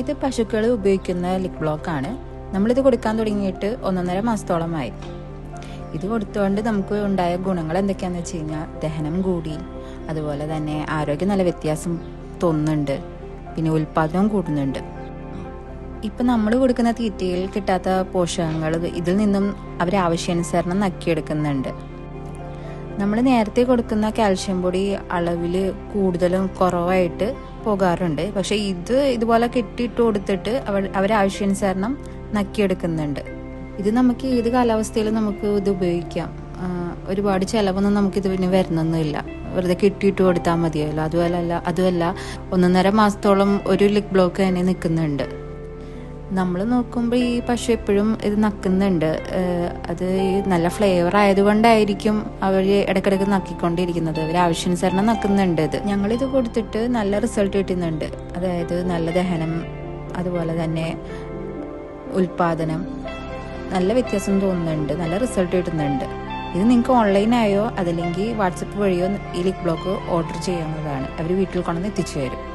ഇത് പശുക്കൾ ഉപയോഗിക്കുന്ന ലിക് ബ്ലോക്ക് ആണ് നമ്മളിത് കൊടുക്കാൻ തുടങ്ങിയിട്ട് ഒന്നൊന്നര മാസത്തോളമായി. ഇത് കൊടുത്തുകൊണ്ട് നമുക്ക് ഉണ്ടായ ഗുണങ്ങൾ എന്തൊക്കെയാണെന്ന് വെച്ച് കഴിഞ്ഞാൽ ദഹനം കൂടി അതുപോലെ തന്നെ ആരോഗ്യം നല്ല വ്യത്യാസം തോന്നുന്നുണ്ട്. പിന്നെ ഉൽപാദനവും കൂടുന്നുണ്ട്. ഇപ്പം നമ്മൾ കൊടുക്കുന്ന തീറ്റയിൽ കിട്ടാത്ത പോഷകങ്ങൾ ഇതിൽ നിന്നും അവർ ആവശ്യാനുസരണം നക്കിയെടുക്കുന്നുണ്ട്. നമ്മൾ നേരത്തെ കൊടുക്കുന്ന കാൽഷ്യം പൊടി അളവിൽ കൂടുതലും കുറവായിട്ട് പോകാറുണ്ട്. പക്ഷെ ഇത് ഇതുപോലെ കെട്ടിയിട്ട് കൊടുത്തിട്ട് അവർ അവരാവശ്യാനുസരണം നക്കിയെടുക്കുന്നുണ്ട്. ഇത് നമുക്ക് ഏത് കാലാവസ്ഥയിലും നമുക്ക് ഇത് ഉപയോഗിക്കാം. ഒരുപാട് ചിലവൊന്നും നമുക്ക് ഇത് പിന്നെ വരുന്നൊന്നുമില്ല വെറുതെ കിട്ടിയിട്ട് കൊടുത്താൽ മതിയല്ലോ. അതുമല്ല അതുമല്ല ഒന്നൊന്നര മാസത്തോളം ഒരു ലിക് ബ്ലോക്ക് തന്നെ നിൽക്കുന്നുണ്ട്. നമ്മൾ നോക്കുമ്പോൾ ഈ പശു എപ്പോഴും ഇത് നക്കുന്നുണ്ട്. അത് നല്ല ഫ്ലേവർ ആയതുകൊണ്ടായിരിക്കും അവർ ഇടക്കിടക്ക് നക്കിക്കൊണ്ടിരിക്കുന്നത്. അവർ ആവശ്യാനുസരണം നക്കുന്നുണ്ട് ഇത്. ഞങ്ങളിത് കൊടുത്തിട്ട് നല്ല റിസൾട്ട് കിട്ടുന്നുണ്ട്. അതായത് നല്ല ദഹനം അതുപോലെ തന്നെ ഉൽപാദനം. നല്ല വ്യത്യാസം തോന്നുന്നുണ്ട്. നല്ല റിസൾട്ട് കിട്ടുന്നുണ്ട്. ഇത് നിങ്ങൾക്ക് ഓൺലൈനായോ അതല്ലെങ്കിൽ വാട്സപ്പ് വഴിയോ ഈ ലിക് ബ്ലോക്ക് ഓർഡർ ചെയ്യാവുന്നതാണ്. അവർ വീട്ടിൽ കൊണ്ടുവന്ന് എത്തിച്ചു തരും.